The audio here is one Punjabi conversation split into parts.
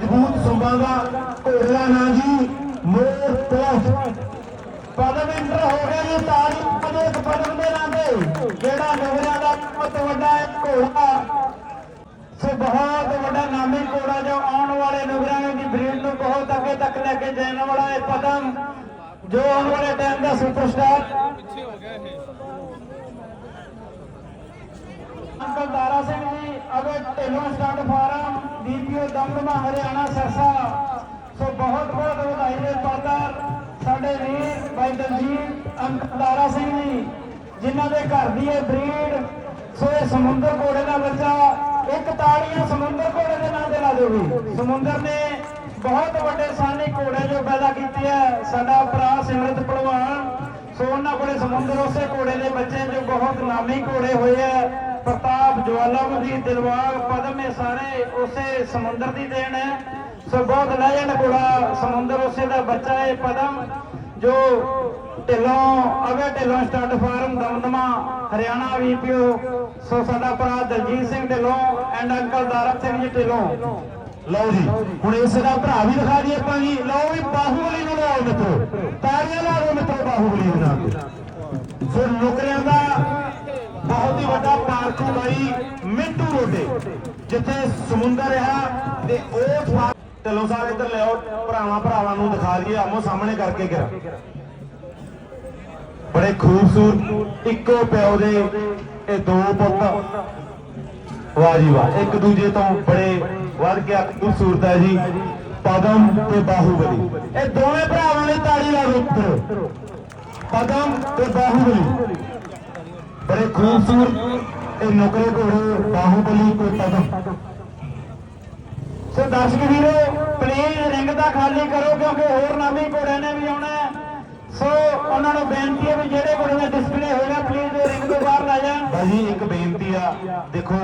ਮਜ਼ਬੂਤ ਸੁੰਬਾਂ ਦਾ ਘੋੜਾ ਨਾਂ ਜੀ, ਮੋਰ ਪਲਸ। ਪਦਮ ਇੰਟਰ ਹੋ ਗਿਆ ਜੀ ਤਾਰੀਖ ਦੇ ਇੱਕ ਪਦਮ ਦੇ ਨਾਂ ਤੇ। ਜਿਹੜਾ ਨਵਰਿਆਂ ਦਾ ਬਹੁਤ ਵੱਡਾ ਘੋੜਾ। ਸੋ ਬਹੁਤ ਵੱਡਾ ਨਾਮੀ ਘੋੜਾ ਜੋ ਆਉਣ ਵਾਲੇ ਨਵਰਿਆਂ ਦੀ ਬਰੀਡ ਨੂੰ ਬਹੁਤ ਅੱਗੇ ਤੱਕ ਲੈ ਕੇ ਜਾਣ ਵਾਲਾ ਹੈ ਪਦਮ, ਜੋ ਆਉਣ ਵਾਲੇ ਟਾਈਮ ਦਾ ਸੁਪਰਸਟਾਰ ਅੰਕਲ ਤਾਰਾ ਸਿੰਘ ਜੀ ਅਵੇ Dhillon stud farm Damdama Haryana Sirsa so ਬਹੁਤ ਬਹੁਤ ਵਧਾਈ ਦੇ ਪਾਤਰ ਸਾਡੇ ਵੀਰ ਭਾਈ ਦਲਜੀਤ ਅੰਕਲ ਸਿੰਘ ਜੀ, ਜਿਨ੍ਹਾਂ ਦੇ ਘਰ ਦੀ ਇਹ ਬਰੀਡ। ਸੋ ਇਹ ਸਮੁੰਦਰ ਘੋੜੇ ਦਾ ਬੱਚਾ, ਇੱਕ ਤਾੜੀਆਂ ਸਮੁੰਦਰ ਘੋੜੇ ਦੇ ਨਾਂ ਤੇ ਲਾ ਦਿਓ ਵੀ ਸਮੁੰਦਰ ਨੇ ਬਹੁਤ ਵੱਡੇ ਸਾਨੀ ਘੋੜੇ ਜੋ ਪੈਦਾ ਕੀਤੇ ਹੈ ਸਾਡਾ ਭਰਾ ਸਿਮਰਤ ਭਲਵਾਨ ਸੋ ਉਹਨਾਂ ਕੋਲੇ ਸਮੁੰਦਰ ਉਸੇ ਘੋੜੇ ਦੇ ਬੱਚੇ ਜੋ ਬਹੁਤ ਨਾਮੀ ਘੋੜੇ ਹੋਏ ਆ। ਪ੍ਰਤਾਪ ਜਵਾਲਾਮੁਖੀ ਦਿਲਵਾਗ ਪਦਮ ਇਹ ਸਾਰੇ, ਉਸੇ ਸਮੁੰਦਰ ਦੀ ਦੇਣ ਹੈ। ਸੋ ਬਹੁਤ ਲੈਜੈਂਡ ਘੋੜਾ ਸਮੁੰਦਰ, ਉਸੇ ਦਾ ਬੱਚਾ ਹੈ ਪਦਮ, ਜੋ ਢਿੱਲੋਂ ਅਵੇ Dhillon stud farm Damdama, Haryana VPO so ਸਾਡਾ ਭਰਾ ਦਲਜੀਤ ਸਿੰਘ ਢਿੱਲੋਂ ਐਂਡ ਅੰਕਲ ਦਾਰਤ ਸਿੰਘ ਜੀ ਢਿੱਲੋਂ। ਲਓ ਜੀ, ਹੁਣ ਇਸ ਦਾ ਭਰਾ ਵੀ ਦਿਖਾ ਦਈਏ ਆਪਾਂ ਜੀ। ਲਓ ਵੀ ਬਾਹੂਬਲੀ ਨੂੰ ਲਾਓ ਮਿੱਤਰੋ, ਤਾੜੀਆਂ ਲਾ ਦਿਓ ਮਿੱਤਰੋ ਬਾਹੂਬਲੀ ਦੇ ਨਾਮ ਸੋ ਨੁਕਰਿਆਂ ਵੱਡਾ ਪਾਰਕੂ ਬਾਈ ਰੋਡੇ, ਜਿੱਥੇ ਸਮੁੰਦਰ ਆ ਤੇ ਉਹ ਫਾ- ਢਿੱਲੋਂ ਇੱਧਰ ਲਿਆਓ ਭਰਾਵਾਂ ਭਰਾਵਾਂ ਨੂੰ ਦਿਖਾ ਦਈਏ, ਆਮੋ ਸਾਹਮਣੇ ਕਰਕੇ ਗਿਰਾ ਬੜੇ ਖੂਬਸੂਰਤ ਇੱਕੋ ਪਿਓ ਦੇ ਇਹ ਦੋ ਪੁੱਤ। ਵਾਹ ਜੀ ਵਾਹ, ਇੱਕ ਦੂਜੇ ਤੋਂ ਬੜੇ ਵੱਧ ਕੇ ਖੂਬਸੂਰਤ ਹੈ ਜੀ, ਪਦਮ ਤੇ ਬਾਹੂਬਲੀ। ਇਹ ਦੋਵੇਂ ਭਰਾਵਾਂ ਨੇ ਤਾੜੀ ਲਾ ਦਿੱਤੀ ਪਦਮ ਤੇ ਬਾਹੂਬਲੀ। ਬੜੇ ਖੂਬਸੂਰਤ ਇਹ ਨੁਕਰੇ ਘੋੜੇ ਬਾਹੂਬਲੀ ਤੇ। ਪਦਮ ਸੋ ਦਰਸ਼ਕ ਵੀਰੋ ਪਲੀਜ਼ ਰਿੰਗ ਦਾ ਖਾਲੀ ਕਰੋ ਕਿਉਂਕਿ ਹੋਰ ਨਾਮੀ ਘੋੜਿਆਂ ਨੇ ਵੀ ਆਉਣਾ ਸੋ ਉਹਨਾਂ ਨੂੰ ਬੇਨਤੀ ਹੈ ਵੀ ਜਿਹੜੇ ਘੋੜੇ ਆ ਦੇਖੋ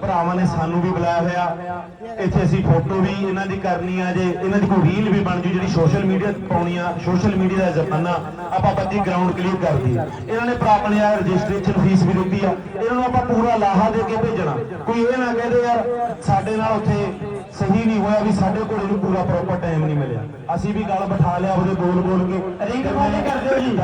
ਭਰਾਵਾਂ ਨੇ ਸਾਨੂੰ ਵੀ ਬੁਲਾਇਆ ਹੋਇਆ। ਇੱਥੇ ਅਸੀਂ ਫੋਟੋ ਵੀ ਇਹਨਾਂ ਦੀ ਕਰਨੀ ਆ ਜੇ ਇਹਨਾਂ ਦੀ ਕੋਈ ਰੀਲ ਵੀ ਬਣ ਜੂ ਜਿਹੜੀ ਸੋਸ਼ਲ ਮੀਡੀਆ ਤੇ ਪਾਉਣੀ ਆ ਸੋਸ਼ਲ ਮੀਡੀਆ ਦਾ ਜ਼ਮਾਨਾ ਆਪਾਂ ਬੱਤੀ ਗਰਾਊਂਡ ਕਲੀਅਰ ਕਰਦੀ ਆ ਇਹਨਾਂ ਨੇ ਭਰਾ ਆਪਣੇ ਰਜਿਸਟ੍ਰੇਸ਼ਨ ਫੀਸ ਵੀ ਦਿੱਤੀ ਆ। ਇਹਨਾਂ ਨੂੰ ਆਪਾਂ ਪੂਰਾ ਲਾਹਾ ਦੇ ਕੇ ਭੇਜਣਾ। ਕੋਈ ਇਹ ਨਾ ਕਹਦੇ ਯਾਰ ਸਾਡੇ ਨਾਲ ਉੱਥੇ ਸਹੀ ਨਹੀਂ ਹੋਇਆ ਵੀ ਸਾਡੇ ਕੋਲ ਨੂੰ ਪੂਰਾ ਪ੍ਰੋਪਰ ਟਾਈਮ ਨਹੀਂ ਮਿਲਿਆ। ਅਸੀਂ ਵੀ ਗੱਲ ਬਿਠਾ ਲਿਆ ਉਹਦੇ ਬੋਲ ਬੋਲ ਕੇ ਰਿੰਗ ਖਾਲੀ ਕਰ ਦਿਓ ਜੀ।